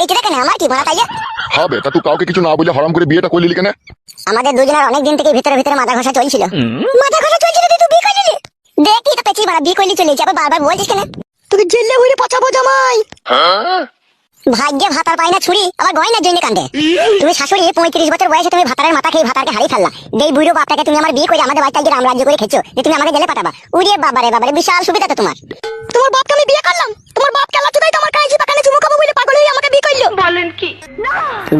কিছু দেখেন আমার কি মারা তাইলে। হবে তা তুই কাউকে কিছু না বলে হরাম করে বিয়েটা করলি কেন? আমাদের দুজনের অনেক দিন থেকে ভিতরে ভিতরে মাথা ঘষা চলছিল। মাথা ঘষা চলছিল তুই বিয়ে করলি দেখি তো পেছি মারা বিয়ে করলি চলে যাবে বারবার বলছিস কেন? তোকে জেলে হইলে পচাবো জামাই। ভাগ্যে ভাতার পাই না ছুরি আবার গয়নার জন্য কান্দে। তুমি শাশুড়ি পঁয়ত্রিশ বছর বয়সে তুমি ভাতারের মাথা খেয়ে ভাতারকে হারিয়ে ফেললা। যেই বুড়ো বাপটাকে তুমি আমার বিয়ে করে আমাদের বাড়িতে গিয়ে রামরাজ্য করে খেছো যে তুমি আমাকে জেলে পাঠাবা। উড়িয়ে বাবারে বাবারে বিশাল সুবিধা তো তোমার। তোমার বাপকে আমি বিয়ে করলাম? তোমার বাপ কেলা চুদাই তোমার কাছে পাকানে চুমু খাব বলে পাগল হয়ে আমাকে বিয়ে করল। বলেন কি?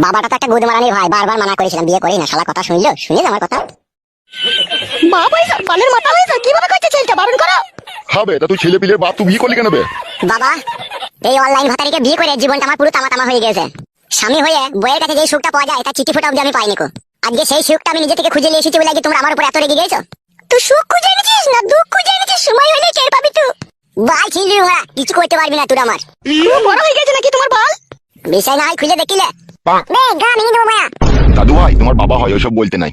বাবাটা তো একটা গুদ মারানির ভাই বারবার মানা করেছিলাম বিয়ে করি না শালা কথা শুনলো? শুনে আমার কথা? বাপ হয়েছে বালের মাথা হয়েছে কীভাবে করছে ছেলেটা বারণ করো। হবে তা তুই ছেলে পিলের বাপ তুই বিয়ে করলি কেন বে? বাবা এই অনলাইন ভাতারিকে বিয়ে করে জীবনটা আমার পুরো তামা তামা হয়ে গেছে। স্বামী হয়ে বইয়ের কাছে যে সুখটা পাওয়া যায় তার চিঠি ফোটা অব্দি আমি পাইনি কো। আজকে সেই সুখটা আমি নিজে থেকে খুঁজে নিয়ে এসেছি বলে আজকে তোমরা আমার উপর এত রেগে গেছো? তুই সুখ খুঁজে এনেছিস না দুঃখ খুঁজে এনেছিস? সময় হলে টের পাবি তুই। বাল ছিলি ওরা কিছু করতে পারবি না তুই আমার। খুব বড় হয়ে গেছে নাকি তোমার বাল? বিষয় না হয় খুলে দেখিলে। বে গা মিনি দেবো মায়া। দাদু ভাই তোমার বাবা হয় ওইসব বলতে নাই।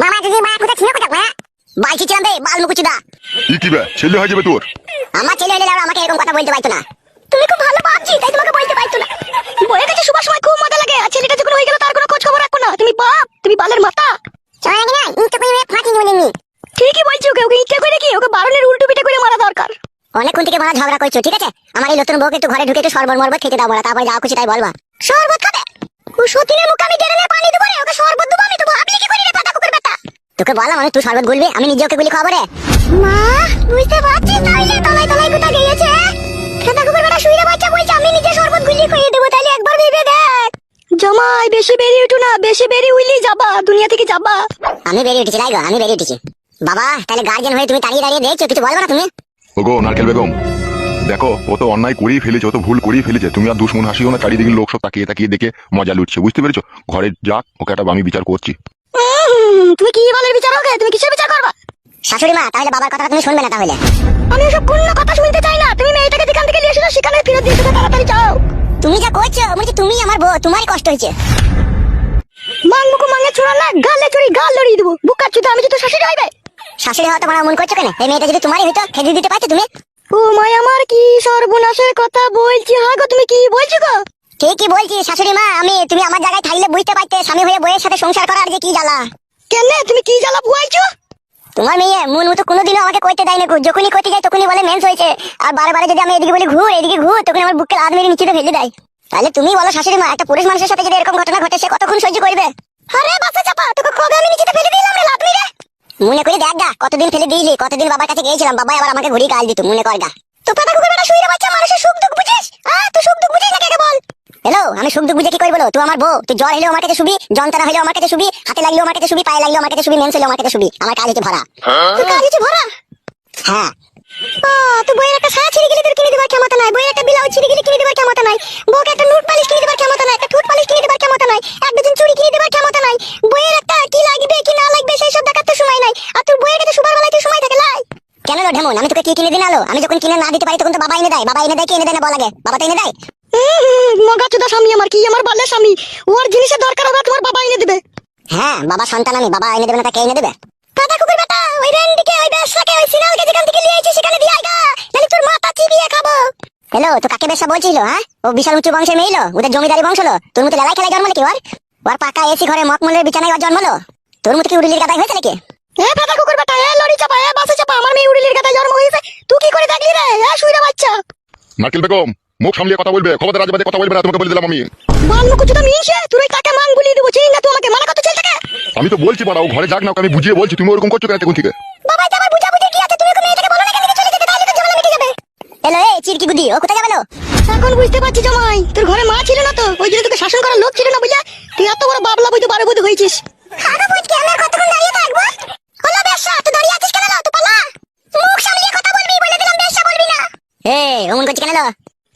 মামা যদি মায়া কোথা ছিল কোথা মায়া? বাল ছিছিলাম বে বাল মুকুচি দা ই কি বে ছেলে হয়ে যাবে তোর। আমার ছেলে হলে আমাকে এরকম কথা বলতে পারতো না। তুমি খুব ভালো তাই তোমাকে বলতে পারতো না। বইয়ের কাছে শুবার সময় খুব মজা লাগে আর ছেলেটা যখন হয়ে গেল তার কোনো খোঁজ খবর রাখো না। তুমি বাপ তুমি বালের বলে নি ঠিকই বলছি ওকে ওকে ইচ্ছা করে কি? ওকে বারণের উল্টো পিঠে করে মারা দরকার। অনেকক্ষণ থেকে মারা ঝগড়া করছ ঠিক আছে? আমার এই নতুন বউকে একটু ঘরে ঢুকে একটু শরবত মরবত খেতে দাও বলা তারপরে যা খুশি তাই বলবা। শরবত খাবে? ও সতীনের মুখে আমি ডেরে পানি দেবো রে ওকে শরবত দেবো আমি তো ভাবলি কি করি রে পাতা কুকুর বেটা? তোকে বললাম আমি তুই শরবত গুলবি আমি নিজে ওকে গুলি খাব রে। মা বুঝতে পারছি তাইলে তলাই কোথা গিয়েছে। কুকুর বাচ্চা বলছে আমি নিজে শরবত খাইয়ে দেবো তাইলে একবার ভেবে দেখ। জামাই বেশি উঠো না বেশি বেরিয়ে উইলি যাবা দুনিয়া থেকে যাবা। আমি বেরিয়ে উঠেছি রাইগো আমি বেরিয়ে উঠেছি। বাবা তাহলে গার্জেন হয়ে তুমি দাঁড়িয়ে দাঁড়িয়ে দেখছ কিছু বলবে না তুমি। ওগো নারকেল বেগম দেখো ও তো অন্যায় করেই ফেলেছে ও তো ভুল করেই ফেলেছে। তুমি আর দুশ্মন হাসিও না চারিদিকে লোক সব তাকিয়ে তাকিয়ে দেখে মজা লুটছে বুঝতে পেরেছ? ঘরে যাক ওকে একটা আমি বিচার করছি। তুমি কি বালের বিচার হবে তুমি কিসের বিচার করবা? শাশুড়ি মা তাহলে বাবার কথা তুমি শুনবে না তাহলে। আমি ওসব পূর্ণ কথা শুনতে চাই এসেছ সেখানে ফেরত দিয়ে তাড়াতাড়ি যাও। তুমি যা করছ বলছি তুমি আমার বউ তোমারই কষ্ট হয়েছে। মাঙ্গে ছোড়া না গালে চড়ি গাল লড়িয়ে দেবো। বুকা চুদা আমি তো শাশুড়ি হইবে। শাশুড়ি হওয়া তোমার মন করছ কেন? এই মেয়েটা যদি তোমারই হইতো খেতে দিতে তুমি? ও মাই আমার কি সর্বনাশের কথা বলছি? হ্যাঁ গো তুমি কি বলছো গো? ঠিকই বলছি শাশুড়ি মা আমি তুমি আমার জায়গায় থাকলে বুঝতে পারতে স্বামী হয়ে বইয়ের সাথে সংসার করার যে কি জ্বালা। কেন? তুমি কি জ্বালা বুয়াইছো তোমার মেয়ে মন মতো কোনোদিনও আমাকে করতে দেয় না যখনই করতে যায় তখনই বলে মেন্স হয়েছে। আর বারে বারে যদি আমি এদিকে বলি, ঘুর, এদিকে ঘুর, তখন আমার বুককে লাদ মেরে নিচে ফেলে দেয়। তাহলে তুমি বলো শাশুড়ি মা, একটা পুরুষ মানুষের সাথে যদি এরকম ঘটনা ঘটে, সে কতক্ষণ সহ্য করবে? আরে বাসা চাপা, তোকে কবে আমি নিচে ফেলে দিলাম রে লাদ মেরে? মনে করে দেখ গা, কতদিন ফেলে দিয়েছি কতদিন বাবার কাছে গিয়েছিলাম বাবা আবার আমাকে ঘুরিয়ে গাল দিত, মনে কর গা। তো পেটা কুকুর বেটা শুয়ে বাচ্চা, মানুষের সুখ দুঃখ বুঝিস? হ্যাঁ তুই সুখ দুঃখ বুঝিস না কে বল? হ্যালো আমি সুখ দুঃখ বুঝে কি করি বলো? তুই আমার বউ তুই জ্বর হলেও আমার কাছে শুবি যন্ত্রণা হলেও আমার কাছে শুবি হাতে লাগলেও আমার কাছে শুবি পায়ে লাগলেও আমার কাছে শুবি মেন্স হলেও আমার কাছে শুবি আমার কাজ হচ্ছে ভরা। তোর কাজ হচ্ছে ভরা? হ্যাঁ। ও তুই বইয়ের একটা সায়া ছিঁড়ে গেলে তোর কিনে দেবার ক্ষমতা নাই। বইয়ের একটা বিলাও ছিঁড়ে গেলে কিনে দেবার ক্ষমতা নাই। বউকে একটা নুট পালিশ কিনে দেবার ক্ষমতা নাই একটা ঠোঁট পালিশ কিনে দেবার ক্ষমতা নাই এক দুজন চুড়ি কিনে দেবার ক্ষমতা নাই। বইয়ের একটা কি লাগবে কি না লাগবে সেই সব দেখার তো সময় নাই। আর তুই বইয়ের কাছে সুবার বেলায় তুই সময় থাকে লাই। কেন রে ঢেমন? আমি তোকে কি কিনে দিন আলো? আমি যখন কিনে না দিতে পারি তখন তো বাবা এনে দেয়। বাবা এনে দেয় কি এনে দেয় না বল আগে? বাবা তো এনে দেয়? মগা চুদা স্বামী আমার কি? আমার বালের স্বামী। ওর জিনিসের দরকার হবে তোমার বাবা এনে দেবে। হ্যাঁ। বাবা সন্তান আমি বাবা এনে দেবে না কে এনে দেবে? কাদা কুকুর বেটা ওই রেন্ডিকে ওই বেশাকে ওই সিনালকে যেখান থেকে নিয়ে সেখানে দিয়ে আইগা তাহলে তোর মাথা চিবিয়ে খাব। হ্যালো তো কাকে বেশা বলছিল হ্যাঁ? ও বিশাল উঁচু বংশের মেয়ে লো ওদের জমিদারি বংশ লো তোর মতো লেলাই খেলায় জন্মালে কি ওর? ওর পাকা এসি ঘরে মকমলের বিছানায় ওর জন্মলো তোর মতো কি উড়িলির গাদাই হয়েছে নাকি? এ ফাটা কুকুর বেটা এ লড়ি চাপা এ বাসে চাপা আমার মেয়ে উড়িলির গায়ে জন্ম হয়েছে। তুই কি করে দেখলি রে? এ শুইরা বাচ্চা। নারকেল বেগম মুখ সামলিয়ে কথা বলবে খবরদার রাজবাদে কথা বলবে না তোমাকে বলে দিলাম আমি। বাল মুখ চুদা মিনছে তুই তাকে মান গুলি দেবো? চিনি না তুই আমাকে মানা করতে চলতে আমি তো বলছি বাড়া ও ঘরে যাক না আমি বুঝিয়ে বলছি তুমি ওরকম করছ কেন এখন থেকে? বাবা এটা আমার বুঝাবুঝি কি আছে তুমি ওকে মেয়েটাকে বলো না কেন চলে যেতে তাহলে তো ঝামেলা মিটে যাবে। হ্যালো এই চিরকি গুদি ও কোথায় যাবে লো? এখন বুঝতে পারছি জামাই তোর ঘরে মা ছিল না তো ওই জন্য তোকে শাসন করার লোক ছিল না বুঝলা? তুই এত বড় বাবলা বুঝতে বারো বুঝতে হয়েছিস আরে বুঝকে আমি আর কতক্ষণ দাঁড়িয়ে থাকব হলো বেশা তুই দাঁড়িয়ে আছিস কেন লো তুই পালা মুখ সামলিয়ে কথা বলবি বলে দিলাম বেশা বলবি না এই অমন করছিস কেন লো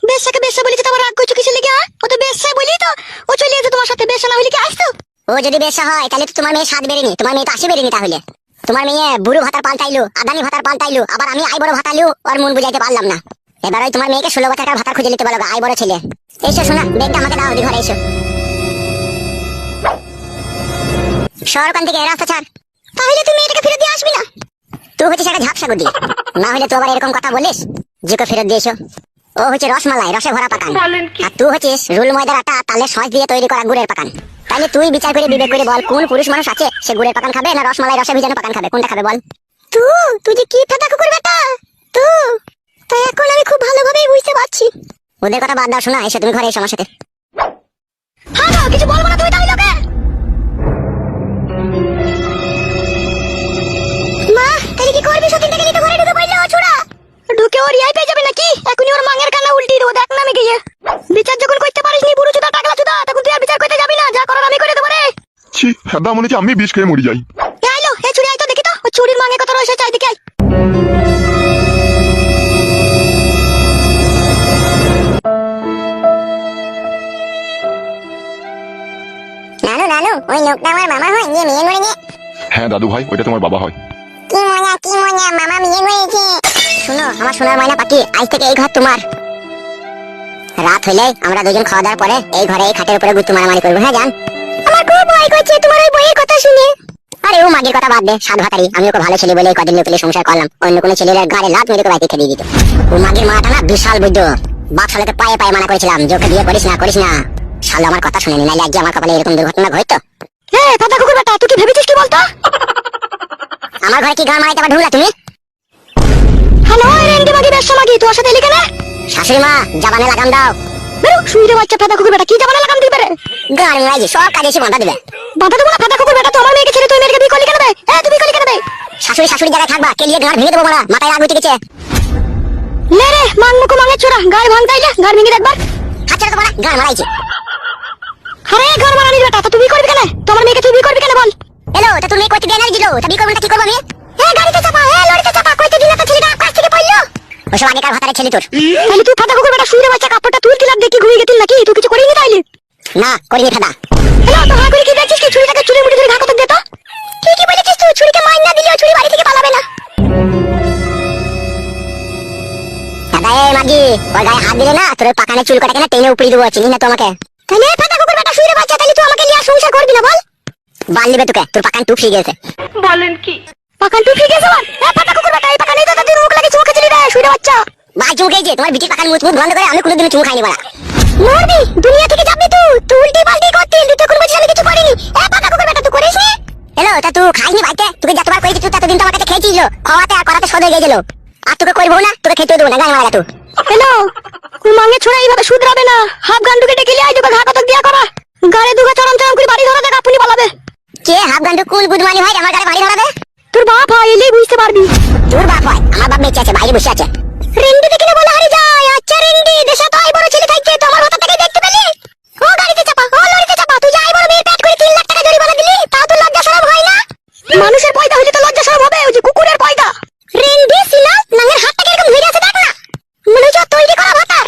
বেশাকে বেশা বলেছে তো আবার রাগ করছ কিসের লেগে হ্যাঁ? ও তো বেশা বলি তো ও চলে এসে তোমার সাথে বেশা না হইলে কি আসতো ও যদি বেশা হয় তাহলে তো তোমার মেয়ে স্বাদ বেরেনি তোমার মেয়ে তো আসে বেরেনি তাহলে। তোমার মেয়ে বুড়ো ভাতার পাল্টাইলো আদানি ভাতার পাল্টাইলো আবার আমি আই বড় ভাতালু ওর মন বুঝাইতে পারলাম না। এবার ওই তোমার মেয়েকে ষোলো বছর ভাতার খুঁজে নিতে বলো আই বড় ছেলে। এসো শোনা বেগটা আমাকে দাও ঘরে এসো। শহর ওখান থেকে রাস্তা ছাড়। তাহলে তুমি এটাকে ফেরত দিয়ে আসবি না? তুই হচ্ছিস একটা ঝাপসা গুদি না হলে তুই আবার এরকম কথা বলিস? জিকে ফেরত দিয়ে এসো। ও হচ্ছে রসমালাই রসে ভরা পাকান। আর তুই হচ্ছিস রুল ময়দার আটা তালে সস দিয়ে তৈরি করা গুড়ের পাকান। তাহলে তুই বিচার করে বিবেক করে বল কোন পুরুষ মানুষ আছে সে গুড়ের পাকান খাবে না রসমালাই রসে ভিজানো পাকান খাবে? কোনটা খাবে বল? তু তুই যে কি ফেটা কুকুর বেটা? তু তাই এখন আমি খুব ভালোভাবেই বুঝতে পারছি। ওদের কথা বাদ দাও শোনা এসে তুমি ঘরে এসো আমার সাথে। ফেদা মনে হচ্ছে আমি বিষ খেয়ে মরি যাই। আইলো এ চুরি আই দেখি তো। ও চুরির মাঙে কত রয়েছে চাইদিকে আই নানু নানু ওই লোকটা আমার মামা হয় মেয়ে নিয়ে হ্যাঁ দাদু ভাই ওইটা তোমার বাবা হয়। কি মজা কি মজা মামা বিয়ে করেছে শোনো আমার সোনার ময়না পাখি আজ থেকে এই ঘর তোমার। রাত হইলে আমরা দুজন খাওয়া দাওয়ার পরে এই ঘরে এই খাটের উপরে গুত্তু মারামারি করব হ্যাঁ জান? আরে ও মাগের কথা বাদ দে সাত ভাতারি আমি ওকে ভালো ছেলে বলে কদিন লোকেলে সংসার করলাম। অন্য কোনো ছেলের গাড়ি লাত মেরে খেয়ে দিত। ও মাগের মাটা না বিশাল বুদ্ধ বাপ শালাকে পায়ে পায়ে মানা করেছিলাম। যে ওকে বিয়ে করিস না করিস না। শালা আমার কথা শুনেনি নাইলে আজকে আমার কপালে এরকম দুর্ঘটনা ঘটতো? এ দাদা কুকুর বেটা তুই কি ভেবেছিস কি বলতো? আমার ঘরে কি গান মারাইতে আবার ঢুকলা তুমি? হ্যালো রেন্ডি মাগি মাগি তোর সাথে এলি কেন? শাশুড়ি মা জাবানে লাগাম দাও। বেরো শুইরে বাচ্চা ফেদা কুকুর বেটা কি যাবে লাগাম দিবে রে? গান মারাইছি সব কাজে এসে বাঁধা দিবে। বাধা দেবো না ফেদা কুকুর বেটা তো আমার মেয়েকে ছেড়ে তুই মেয়েকে বিয়ে করলি কেন বে হ্যাঁ তুই বিয়ে করলি কেন বে শাশুড়ি শাশুড়ি জায়গায় থাকবা কেলিয়ে ভেঙে দেবো মারা মাথায় উঠে গেছে লে রে মান মুখো মাঙের ছোড়া গাড় ভাঙতাইলে গাড় ভেঙে হাতটা তো মারা মারাইছে। আরে ঘর মারানি বেটা তো তুই বিয়ে করবি কেন? তোমার মেয়েকে তুই বিয়ে করবি কেন বল? এলো তা তুমি কইতে দেনাই দিলো তা বিয়ে করব না কি করব এ গাড়িতে চাপা লরিতে চাপা কইতে দিলে তো ছেলেটা আকাশ থেকে পড়ল। ওসব আগেকার ভাতারে ছেলে তোর। তাহলে তুই ফাটা কুকুর বেটা বাচ্চা কাপড়টা তুই দিলাম দেখি ঘুমিয়ে গেছিল নাকি? তুই কিছু করিনি তাইলে? না করিনি ফাদা হ্যালো তো হা করে কি দেখছিস? ওর গায়ে হাত দিলে না তোর পাকানে চুল কাটাকে না টেনে উপড়ি দেবো চিনি না তোমাকে? তাহলে ফাটা কুকুর বেটা শুইরে বাচ্চা তাহলে তুই আমাকে নিয়ে সংসার করবি না বল। বাল দিবে তোকে তোর পাকান টুক গেছে। পাকান তুই ঠিক আছে বল। এ ফাটা কুকুর বেটা এই পাকানে তো তুই মুখ লাগে চুমকে চলি রে শুইরে বাচ্চা। ভাই চুমু খেয়েছে তোমার বিটির পাকান মুখ মুখ বন্ধ করে আমি কোনোদিন চুমু খাইনি বলা। মরবি দুনিয়া থেকে যাবি তুই। তুই উল্টি পাল্টি করতে তুই তো কোনো বলছিস আমি কিছু করিনি। এ ফাটা কুকুর বেটা তুই করিস নি? হ্যালো তা তুই খাইনি ভাইতে তোকে যতবার করেছি তুই ততদিন তো আমার কাছে খেয়েছিল খাওয়াতে আর করাতে সদ হয়ে গেছিল আর তোকে করব না তোকে খেতে দেবো না গান মারা তুই হ্যালো মাঙে ছোড়া এইভাবে শুধরাবে না? হাফ গান্ডুকে ডেকে লিয়ে আই তোকে ঘা কতক দিয়া করা। গাড়ি দুগা চরম চরম করে বাড়ি ধরা দেখ আপনি পালাবে। কে হাফ গান্ডু কুল গুদমানি ভাই আমার গাড়ি বাড়ি ধরাবে তোর বাপ হয় এলেই বুঝতে পারবি। তোর বাপ হয় আমার বাপ বেঁচে আছে বাইরে বসে আছে। রিন্ডি দেখে বলে হারি যায় আচ্ছা রিন্ডি দেশে তো আই বড় ছেলে থাকছে তো আমার কথা থেকে দেখতে পেলি ও গাড়িতে চাপা ও লরিতে চাপা তুই যাই বড় মেয়ের পেট করে তিন লাখ টাকা জরিমানা দিলি তাও তো লজ্জা শরম হয় না মানুষের পয়দা হইলে তো লজ্জা শরম হবে ওই যে কুকুরের পয়দা রেন্ডি সিনা নাঙ্গের হাতটাকে এরকম ধরে আছে দেখ না মনে হচ্ছে ওর তৈরি করা ভাতার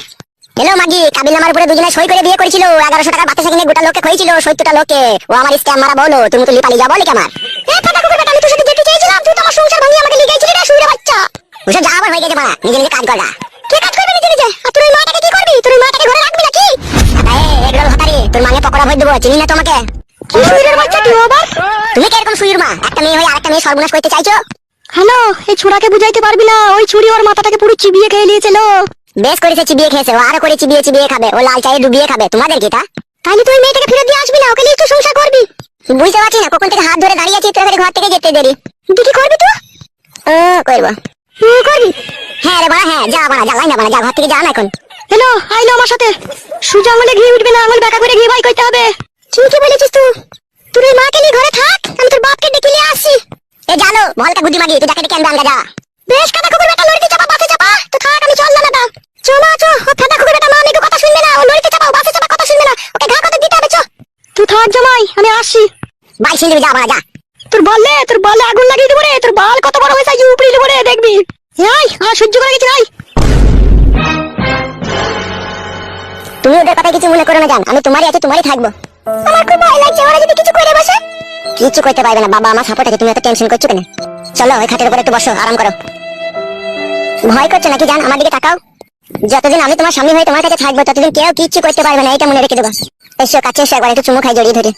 হ্যালো মাগি কাবিল নামার উপরে দুজনে সই করে বিয়ে করেছিল এগারোশো টাকা বাতাসে কিনে গোটা লোককে খইছিল সত্তরটা লোককে ও আমার স্ট্যাম্প মারা বলো তুমি তো লিপালি যা বলে কি আমার। এ ফাটা কুকুর বেটা আমি তোর সাথে যেতে চেয়েছিলাম তুই তো আমার সংসার ভাঙিয়ে আমাকে লিগেছিলি রে শুইরে বাচ্চা। ওসব যা আবার হয়ে গেছে মারা নিজে নিজে কাজ করা কে কাজ করবি নিজে নিজে? আর তোর ওই মাটাকে কি করবি? তোর ওই মাটাকে ঘরে রাখবি নাকি? এগরোল ভাতারি তোর মানে পকোড়া ভয় দেবো চিনি না তোমাকে? কি শুইরের বাচ্চা তুই আবার? তুমি কীরকম সুইর মা? একটা মেয়ে হয়ে আরেকটা মেয়ে সর্বনাশ করতে চাইছো? হ্যালো এই ছোড়াকে বুঝাইতে পারবি না ওই ছুরি ওর মাথাটাকে পুরো চিবিয়ে খেয়ে নিয়েছিল বেশ করেছে চিবিয়ে খেয়েছে ও আরও করে চিবিয়ে চিবিয়ে খাবে ও লাল চায়ে ডুবিয়ে খাবে। তোমাদের কি তা তাহলে তুই মেয়েটাকে ফিরে দিয়ে আসবি না ওকে নিয়ে একটু সংসার করবি। বুঝতে পারছি না কখন থেকে হাত ধরে দাঁড়িয়ে আছি তোর ঘর থেকে যেতে দেরি। কি করবি তুই? ও করব। তুই করবি? হ্যাঁ রে বাড়া হ্যাঁ যা বাড়া যা লাইন না বাড়া যা ঘর থেকে যা না এখন। হ্যালো আইলো আমার সাথে। সুজা আঙুলে ঘি উঠবে না আঙুল বেকা করে ঘি ভাই করতে হবে। ঠিকই বলেছিস তুই। তুই মাকে নিয়ে ঘরে থাক আমি তোর বাপকে ডেকে নিয়ে আসি। এ জানো ভলকা গুদি মাগি তুই যাকে ডেকে আনবে আমরা যা। বেশ কাটা কুকুর বেটা লড়িতে চাপা বাসে চাপা। তো থাক আমি চললাম না চো মা চো ও ফাটা কুকুর বেটা মা মেয়েকে কথা শুনবে না ও লড়িতে চাপা ও বাসে চাপা কথা শুনবে না ওকে ঘা কথা দিতে হবে চো তুই থাক জামাই আমি আসছি বাই সিঁড়ি যা বাড়া যা। তোর বললে তোর বলে আগুন লাগিয়ে দেবো রে তোর বাল কত বড় হয়েছে উপরে দেবো রে দেখবি। এই আর সহ্য করে গেছি নাই। তুমি ওদের কথা কিছু মনে করো না জান। আমি তোমারই আছি তোমারই থাকব। আমার খুব ভয় লাগছে ওরা যদি কিছু করে বসে। কিছু করতে পারবে না বাবা আমার সাপোর্ট আছে তুমি এত টেনশন করছ কেন? চলো ওই খাটের উপরে একটু বসো আরাম করো। ভয় করছ নাকি জান? আমার দিকে তাকাও। যতদিন আমি তোমার স্বামী হয়ে তোমার কাছে থাকব ততদিন কেউ কিচ্ছু করতে পারবে না এটা মনে রেখে দেবো। এসো কাছে এসো একবার একটু চুমু খাই জড়িয়ে ধরে।